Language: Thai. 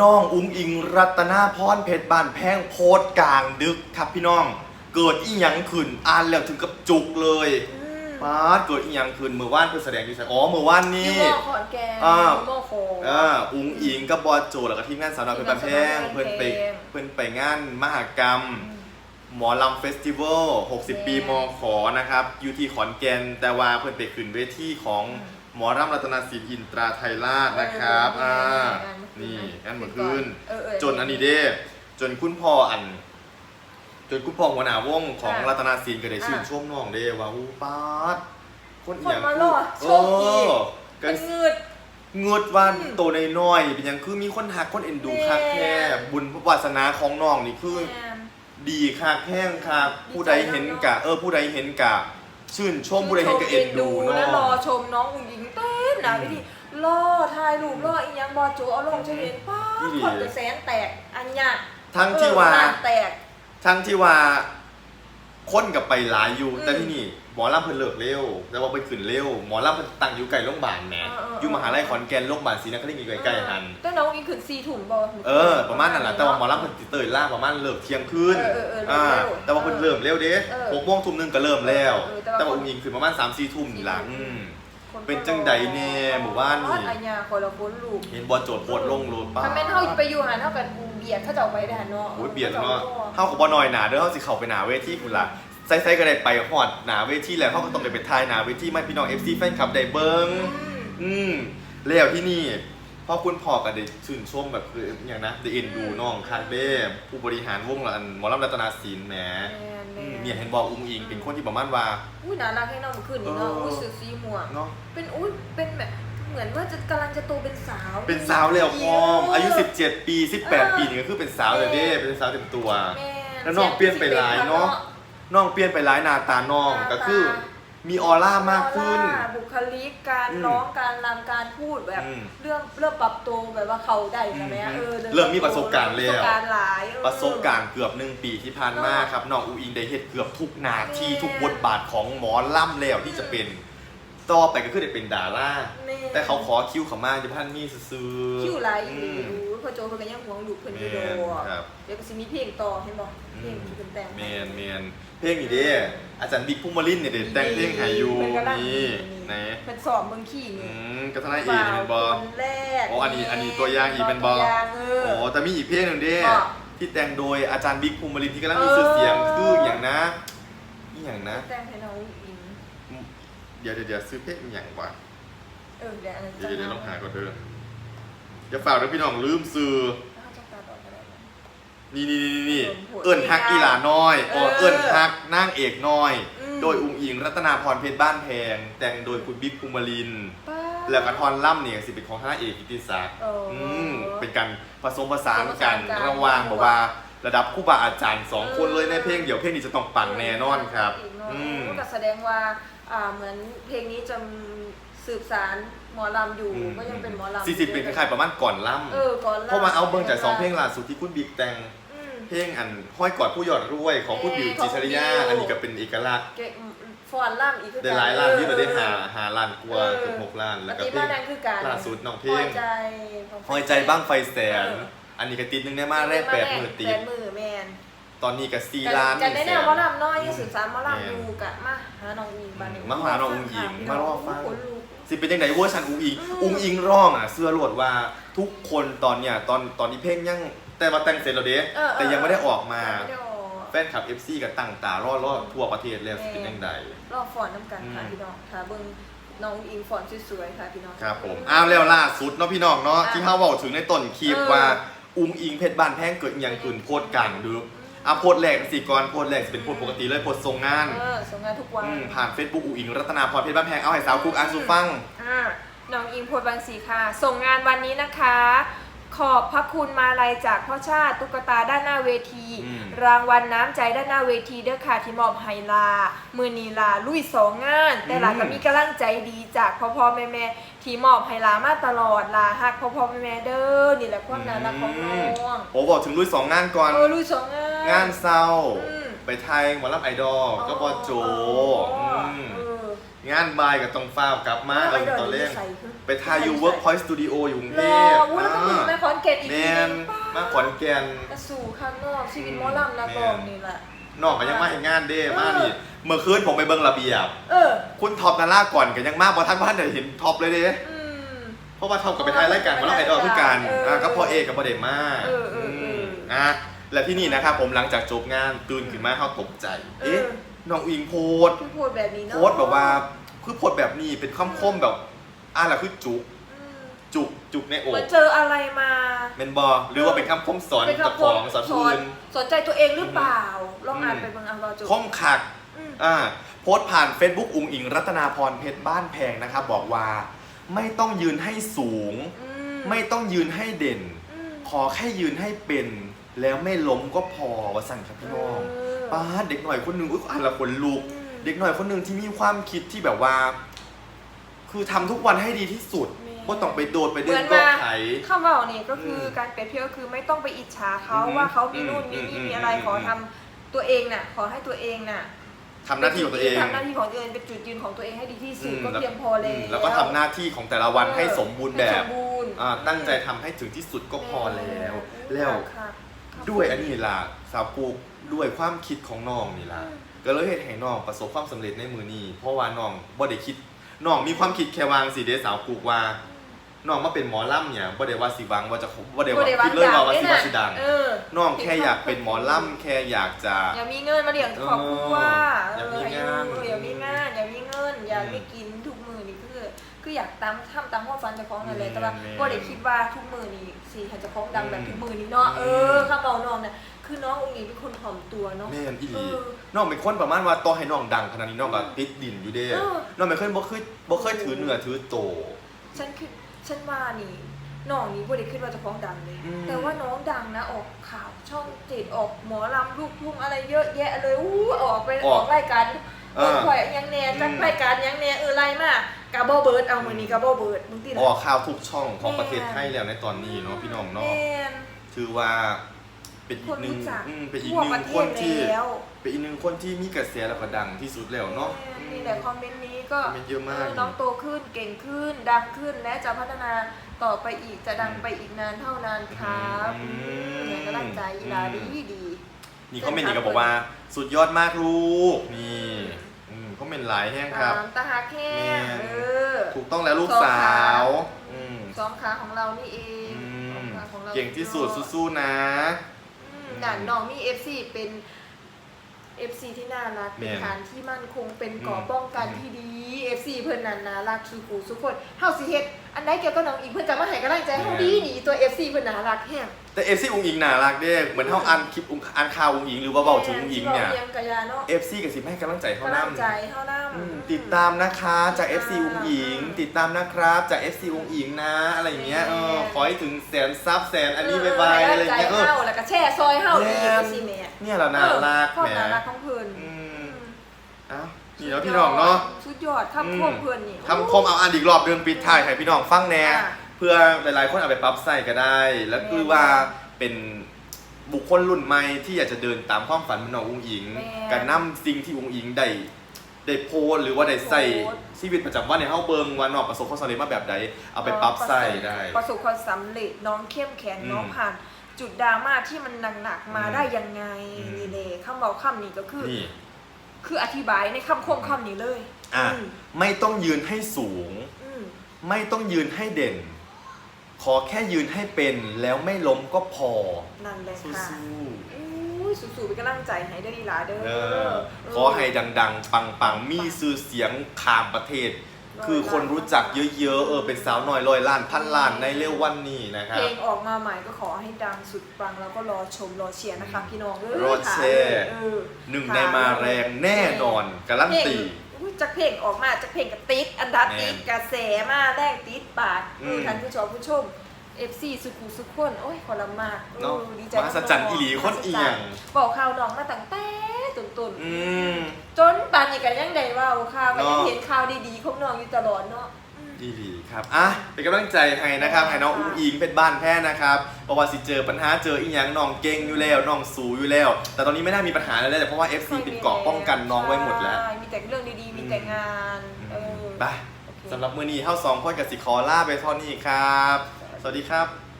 น้องอุ้งอิงรัตนาพรเพชรบานแพงโพสต์กลางดึกครับพี่น้อง เกิดอีหยังขึ้นอ่านแล้วถึงกับจุกเลยอืมป้าดเกิดอีหยังขึ้นมือว่านเพื่อแสดงอยู่ใส่อ๋อมือว่านยูนี่โมขอนแก่นอ่า ยูโมโคง อ่าอุ้งอิงกับบอสโจแล้วก็ทีมงานสาวน้อยเพชรบานแพงทีมงานสาวน้อยเพื่อนไปเพชรบานแพงเพื่อนไปงานมหกรรม หมอลำเฟสติวัล 60 ปีมขอนะครับอยู่ที่ขอนแก่น แต่ว่าเพื่อนไปขึ้นเวทีของหมอรำรัตนศิลป์อินตราไทยราชนะครับเอออ่า เออ นี่เอองั้นเหมือนคืนเออเออจนอันนี้เด้ จนคุณพ่ออัน จนคุณพ่อหัวหน้าวงของอ่ารัตนศิลป์ก็ได้ชื่นอ่าชมน้องเด้ว่าอู้ป้าดคนเอียงคนมาหล่อโชคดีกัเป็นนเงืด เงืดวันอืมโตในน้อยๆเป็นหยังคือมีคนหักคนเอ็นดูคักแค่แม่ บุญวาสนาของน้องนี่คือแม่นดีค่ะแห้งค่ะผู้ใดเห็นกะ เออผู้ใดเห็นกะ ชื่นชมผู้ใดเห็นกะเอ็นดูเนาแล้วรอะ ชมน้องอุ๋งยิงเต้นนะอืมพี่ที่รอถ่ายรูปรออีหยังบอโจเอาลงจะเห็นป้าอีหลี คนจะแสนแตกอันเนี้ยทั้งที่ว่า เออบ้นแตก ทั้งที่ว่า คนกับไปหลายอยู่อืมแต่ที่นี่หมอลำเพิ่นเลิกเร็ว แต่ว่าไปขึ้นเร็ว หมอลำเพิ่นตั้งอยู่ไกลโรงพยาบาลแหมเออเออ อยู่มหาลัยขอนแก่นโรงพยาบาลศรีนครินทร์อยู่ใกล้ๆหัน แต่น้องอิงขึ้นซีถุงบอเออ ประมาณนั้นแหละแต่ว่าหมอลำเพิ่นสิเตยล่าประมาณเลิกเที่ยงคืนเออเออเอออ่าเร็วแต่ว่าเพิ่นเริ่มเร็วเด้เออหกโมงทุ่มหนึงก็เริ่มแล้ว เออแต่ว่าแต่ว่า อุ้งอิงคือประมาณ3 4ทุ่มนี่ล่ะอืม คนเป็นจังใดแน่หมู่บ้านนี่อันเนี้ยคนละคนลูกเห็นบอลโจทย์โพดลงโลดป้าถ้าแม่นเฮาไปอยู่หันเท่ากันกูเบียดเขาจะเอาไปได้หันเนาะโอ้ยเบียดแล้วเนาะเฮากับบอน้อยหนาเด้อเฮาสิเข้าไปหนาเวทีพุ่นล่ะไซๆก็ได้ไปฮอดหนาเวทีแล้วเฮาก็ต้องได้ไปทายหนาเวทีมาให้พี่น้อง FC แฟนคลับได้เบิ่งอืมอืมแล้วที่นี่พ่อคุณพ่อก็ได้ชื่นชมแบบคืออย่างนะได้เอ็นดูน้องคาเด้ผู้บริหารวงละอันหมอลำรัตนาศิลป์แหมแม่น อืมแม่เนี่ยเห็นบอกอุ้งอิงเป็นคนที่ประมาณว่า อุ้ยน่ารักให้น้องขึ้นนี่เนาะเอออุ้ อุ้ยเสื้อสีม่วงเนาะเป็นอุ้ยเป็นแบบเหมือนว่าจะกำลังจะโตเป็นสาว เป็นสาวแล้วพร้อมเอายุ 17 ปี 18 ปีนี่ก็คือเป็นสาวเลยเด้เป็นสาวเต็มตัวม่แล้วน้องเปลี่ยนไปหลายเนาะ น้องเปลี่ยนไปหลายหน้าตาน้องก็คือ มีออร่ามากขึ้นออร่าบุคลิกการอืมร้องการรำการพูดแบบอืมเรื่องเริ่มปรับตัวแบบว่าเขาได้ใช่ไหมอืมเออดินเริ่มมีประสบการณ์แล้ว ประสบการณ์หลายเออ ประสบการณ์เกือบหนึ่งปีที่ผ่านมาครับน้องอูอิงได้เฮ็ดเกือบทุกหนาทีแม่ทุกบทบาทของหมอล่ำแล้วที่จะเป็นต่อไปก็คือได้เป็นดาราแม่ แต่เขาขอคิวเขามาจะพันมีซื้อๆคิวไรอือยู่มพ อโจเพิ่นก็ยังหวงลูกเพิ่นอยู่แม่โดนครับ เดี๋ยวก็สิมีเพลงต่อเห็นบ่เพลงที่เพิ่นแต่งเมนเมนเพลงนี้เด้อาจารย์บิ๊กพุ่มมาลินเนี่ยเด็แต่งเพลงใหายอยู่เพิ่นกำลังนี่นะเพิ่นสอนเบิ่งขี้อืนี่มกระทนายเอกเป็นบอ คนแรกโอ้อันนี้อันนี้ตัวอย่างอีกเป็นบ่ ตัวอย่างเออ โอ้แต่มีอีกเพลงหนึ่งเด้บ่ที่แต่งโดยอาจารย์บิ๊กภูมิมารินที่กำลังมีเออชื่อเสียงคืออย่างนะนี่อย่างนะ แต่งให้น้องอิงเดี๋ยวเดี๋ยวเดี๋ยวซื้อเพลงอหย่างวะเออเดี๋ยวอันนั้นเดี๋ยวเดี๋ยวลองหาก่อนเถอะ อย่าฝากด้วยพี่น้องลืมซื้อเอาจังตัดออกก็ได้นะนี่นี่นี่นี่เออเอิญฮักอีหลาน้อยอ๋อเออเอิญฮักนางเอกน้อยอืมโดยอุ้งอิงรัตนาพรเพชรบ้านแพง แต่งโดยคุณบิ๊กภูมิมารินป้าแล้วก็ทอนล่ำเนี่ยสิเป็นของคณะเอกกิติศักดิ์เอออืมเป็นการผสมผสานผสมผกัสานนกันระหว่างแบบว่าระดับครูบาอาจารย์สองคนเลยในเพลงเดี๋ยวเพลงนี้จะต้องปังแน่นอนครับอีกเนาะอืมก็แสดงว่าอ่าเหมือนเพลงนี้จะ สืบสารหมอลำอยู่ก็ยังเป็นหมอลำสี่สิบเป็นคล้ายๆประมาณก่อนล่เออก่อนำลำเพราะมาเอาเบิ่งจากสองเพลงล่าสุดที่คุณบิ๊กแต่ง อืม เพลงอันห้อยกอดผู้หยอดรวยของคุณบิวของจิชริยาบิว อันนี้ก็เป็นเอกลักษณ์เก่งฟอนล่ำอีกคือได้หลายล้านที่เราได้หาหาล้านกว่าเกือบหกล้านแล้แล้ววก็ก็เพเพลลงงนั้นคือการล่าสุดน้องเพลพองใจห้อยใจบ้างไฟแสน เออ อันนี้ก็ติดหนึงได้มาแรกแปดหมื่นติแปดดหมื่นแมน ตอนนี้ก็สี่ล้านกันได้แนว100,000หมอลำน้อยยังสืบสารหมอลำอยู่กะมาหาน้องอิงบ้านนี้มาหาน้องอิงมารอฟังขนลุก สิเป็นยังไงเวอร์ชันอุ้งอิงอืมอุ้งอิงร้องอะเสื้อโหลดว่าทุกคนตอนเนี้ยตอนตอนนี้เพลงยังแต่ว่าแต่งเสร็จแล้วเด้เออแต่ยังไม่ได้ออกมาไม่ได้ออกแฟนคลับ FC กับตั้งตารอรอทั่วประเทศแล้วสิเป็นยังไง รอฟอนน้ำกันค่ะอืม พี่น้องค่ะเบิ่งน้องอิงฟอนสวยๆค่ะพี่น้อง ครับผมอ้าวแล้วล่าสุดเนาะพี่น้องเนาะอะที่เขาบอกถึงในต้นคลิปเออว่าอุ้งอิงเพชรบ้านแพงเกิดอหย่างขึ้นโพดกันดู อะโพดแรกสิก่อนโพดแรกจะเป็นโพดปกติเลยโพดทรงงานเออส่งงานทุกวันอืมผ่าน Facebook อุ้งอิงรัตนาพรเพชรบ้านแพงเอาให้สาวคุกอ่านสู่ฟัง อ่าน้องอิงโพดบางสีค่ะ ส่งงานวันนี้นะคะ ขอบพระคุณมาลัยจากพ่อชาติตุ๊กตาด้านหน้าเวที อืม รางวัลน้ำใจด้านหน้าเวทีเด้อค่ะที่มอบไฮลา มือนีลาลุยสองงาน แต่หลาก็มีกำลังใจดีจากพ่อพ่อแม่แม่ที่มอบไฮลามาตลอดลาฮักพ่อพ่อแม่แม่เด้อนี่แหละความน่ารักของน้องโอ้บอกถึงลุยสองงานก่อน เออลุยสองงาน งานเศร้า อืมไปไทยหมอลำไอดอลก็บอโจอ๋อมเออ งานบายกับตรงฟ้าวกลับมาเออตอนเล่นใส่คือไปถ่ายอยู่ Workpoint Studio อยู่กรุงรเทอพวุ้ยแล้วก็มีแม่คอนเกตอีกแมทีนนึงมาขอนแก่นกระสู่ข้างนอกชีวิตหมอลำนะกองนี่แหละ นอกก็ยังมาเห็นงานเด้มานี่เมื่อคืนผมไปเบิ่งระเบียบ เออ คุณท็อปนาร่าก่อนก็ยังมากเพราะท่านบ้านได้เห็นท็อปเลยเด้อืม เพราะว่าท็อปกับไปถ่ายรายการมาแล้วไอดอลคือกันเอออ่อ่าก็พอเอกกับพอเดมาเออเออเออมอะและที่นี่นะครับผมหลังจากจบงานตื่นขึ้นมาเขาตกใจ เอ๊ะเออ น้องอิงโพสต์ คือพูดแบบนี้เนาะโพสต์แบบว่า คือโพสต์แบบนี้เป็นคำคมแบบอ่านแล้วคือจุกอืมจุกจุกในอเหมืกอนเจออะไรมาเมนบอหรือว่าเป็นคำคมสอนเป็นกับคำของสอนสผู้อนอื่นสนใจตัวเองหรือเปล่าลองอ่านอืมไปบางอันรอจบคมขักอืมอ่าโพสต์ผ่าน Facebook อุงอิง รัตนาพรเพชรบ้านแพงนะครับ บอกว่าไม่ต้องยืนให้สูงอืมไม่ต้องยืนให้เด่นอืมขอแค่ยืนให้เป็น แล้วไม่ล้มก็พอวสั่นครับพี่น้องเออป้าดเด็กหน่อยคนหนึ่งอุ้ยอ่านและคนลุกอืม เด็กหน่อยคนหนึ่งที่มีความคิดที่แบบว่า คือทำทุกวันให้ดีที่สุดแม่ว่าต้องไปโดดไปเด่เหมืนอนก็มาไถ คำว่าเนี่ยก็คืออมการเปรียบเทียบก็คือไม่ต้องไปอิจฉาเขาอืมว่าเขามีนู่นอืมีมนี่อืมมีอะไรอืม ขอทำตัวเองน่ะ ขอให้ตัวเองน่ะทำหน้าที่ของตัวเองทำหน้าที่ของตัวเองเป็นจุดยืนของตัวเองให้ดีที่สุดอืมก็เพียงพอแล้วแล้วก็ทำหน้าที่ของแต่ละวันให้สมบูรณ์แบให้บสมบูรณ์อ่าตั้งใจทำให้ถึงที่สุดก็พอแล้วแม่แล้ว ค่ะค่ะด้วยอันนี้ล่ะสาวปูด้วยความคิดของน้องนี่ล่ะ อืม ก็เลยเฮ็ดให้น้องประสบความสำเร็จในมือนี้ เพราะว่าน้องบ่ได้คิดน้องมีความคิดแค่วางสิเด้สาวปูว่าน้องมาเป็นหมอลำเนี่ยบ่ได้ว่าสิหวังว่าจะบ่ได้ว่าคิดเลยว่าว่าสิว่าสิดังเออน้องแค่อยากเป็นหมอลำแค่อยากจะ อยากมีเงินมาเลี้ยงครอบครัวเอออยากมีงานเอออยากมีงานอยากมีเงิน อยากได้กินทุกมือนี่คือคืออยากตามทำตามความฝันเจ้าของนั่นแหละแต่ว่าแม่ก็ได้คิดว่าทุกมือนี่สิให้เจ้าของดังแบบทุกมือนี่เนาะอืมเออข้าเมาน้องเนี่ย คือน้ององค์นี้เป็นคนถ่อมตัวเนาะ แม่นอีหเอลีอน้องเป็นคนประมาณว่าต่อให้น้องดังขนาดนี้น้องก็ติดดินอยู่เด้เออ น้องไม่เคยบ่เคยบ่เคยถือเนื้อถือโต ฉันคือฉันว่านี่น้องนี้บ่ได้ขึ้นว่าเจะฟ้าของดังเลย อืม แต่ว่าน้องดังนะออกข่าวช่องเจ็ดออกหมอลำลูกทุ่งอะไรเยอะแยะเลยอู้ออกไปออกรายการเอเอออข่อยยังแหน่จักอืมรายการยังแหน่เออไล่มากกาโบเบิร์ดเอามือนี้กาโบเบิร์ดมึงติออกข่าวทุกช่องของประเทศไทยแล้วในตอนนี้เนาะพี่น้องเนาะแม่น ถือว่า เป็นอีคกนหนึ่งรู้จักอืมเป็นอีกทั่วหนึ่ประงเทคนศที่แล้ว เป็นอีกหนึ่งคนที่มีกระแสแล้วก็ดังที่สุดแล้วเนาะแม่นี่แหละคอมเมนต์นี้ก็คอมเมนต์เยอะมากน้องโตขึ้นเก่งขึ้น ดังขึ้นและจะพัฒนาต่อไปอีกจะดังไปอีกนานเท่านานครับอืม เนี่ยก็ตั้งใจอีลาดีดีนี่เขาเมนต์นี่ก็บอกว่าสุดยอดมากลูกนี่อืมเขาเมนต์หลายแห้งครับ ตามตาหาแค่แม่ เออ ถูกต้องแล้วลูกสาวอืมซ้อมขาของเรานี่เองอืซ้อมขาของเราเก่งที่สุดสู้ๆนะ อืมด่านน้องมี FC เป็น FC ที่น่ารักแม่เป็นฐานที่มั่นคงเป็นเกราะอืมป้องกันที่ดี FC เพิ่นนั่นน่ารักสุขุสุขคนเฮาสิเฮ็ดอันใดเกี่ยวกับน้องอีกเพิ่นจะมาให้กำลังใจเฮาดีดีตัว FC เพิ่นน่ารักแฮงแต่เอฟซีอุงอิงน่ารักเด้เหมือนเท่าอ่านคลิปอุงอ่านข่าวอุงอิงหรือว่าเบาถึงอุงอิงเนี่ยแม่ที่ว้าอีหงกะยาเนาะเอฟซีกับสิบให้กำลังใจเขากำลังนำใจเฮานํอืมติดตามนะคะจาก FC อุงอิง ติดตามนะครับจาก FC อุงอิงนะอะไรอย่างเงี้ยเออขอให้ถึงแสนซับแสนอันนี้บายบายอะไรอย่างเงี้ยเอเอออให้กำลังใจเฮาแล้วก็แช่ซอยเฮาอีกแม่จังซี่แม่เนี่ยเราน่ารักเออควาแหมมน่ารักของเพิ่นอืม เอ้า นี่แล้วพี่น้องเนาะ สุดยอดคำคมเพิ่นนี่ คำคมเอาอ่านอีกรอบเดือนปิดท้ายให้พี่น้องฟังแน่อ่าเพื่อหลายๆ คนเอาไปปรับใส่ก็ได้ แล้วคือว่าเป็นบุคคลรุ่นใหม่ที่อยากจะเดินตามความฝันเหมือนน้องอุ้งอิงแม่การนำสิ่งที่อุ้งอิงได้ได้โพสต์หรือว่าได้ใส่โพสต์ ชีวิตประจำวันในเฮาเบิงว่าน้องประสบความสำเร็จมาแบบใดเอาไปปรับใส่ได้ ประสบความสำเร็จน้องเข้มแข็งอืมน้องผ่าน จุดดราม่าที่มันหนักๆมาอืมได้ยังไงอืมนี่เลยคำบอกคำนี้ก็คือ นี่ คืออธิบายในคำคมคำนี้เลย อะอืม ไม่ต้องยืนให้สูง อืมไม่ต้องยืนให้เด่น ขอแค่ยืนให้เป็นแล้วไม่ล้มก็พอ นั่นแหละสู้ค่ะอุ้ยสู้ๆเป็นกำลังใจให้เด้อดีหลาเด้อๆเออเขอให้ดัง ๆ ปัง ๆ มีชื่อเสียงขามประเทศ คือคนรู้จักเยอะๆ เออเป็นสาวน้อยร้อยล้านพันล้านในเร็ววันนี้นะครัเพลบงออกมาใหม่ก็ขอให้ดังสุดปังแล้วก็รอชมรอเชียร์นะคะพี่น้องเอรอแชร์เออหนึ่งในมาแรงแน่นอนการันเพลงตีอุ๊ยจากเพลงออกมาจากเพลงกับติดอันดับแม่นติดกระแสมาแรกติดปากอืมเออท่านผู้ชมผู้ชม FC สุขุสุขคนโอ้ยขอลำมากเนาะออดีใจมหัศจรรย์อีหลีคนเอียง บอกข่าวน้องมาตั้งแต่ตุนอืมๆจนปานนี้กันยังได้เว่าข่าวก็ยังเนาะ เห็นข่าวดีๆของน้องอยู่ตลอดเนาะอืมดีดีครับ อะ เป็นกำลังใจให้นะครับ ให้น้องอุ้งอิงเป็นบ้านแพ้นะครับเพราะว่าสิเจอปัญหาเจออีหยังน้องเก่งอยู่แล้วน้องสูอยู่แล้ว แต่ตอนนี้ไม่น่ามีปัญหาอะไรเลยเพราะว่า FC เป็นเกราะป้องกันน้องไว้หมดแล้ว ใช่มีแต่เรื่องดีๆ มีแต่งาน เออไป โอเค สำหรับมือนี้เท่าสองคนกับสิขอลาไปเท่านี้ครับ สวัสดีครับ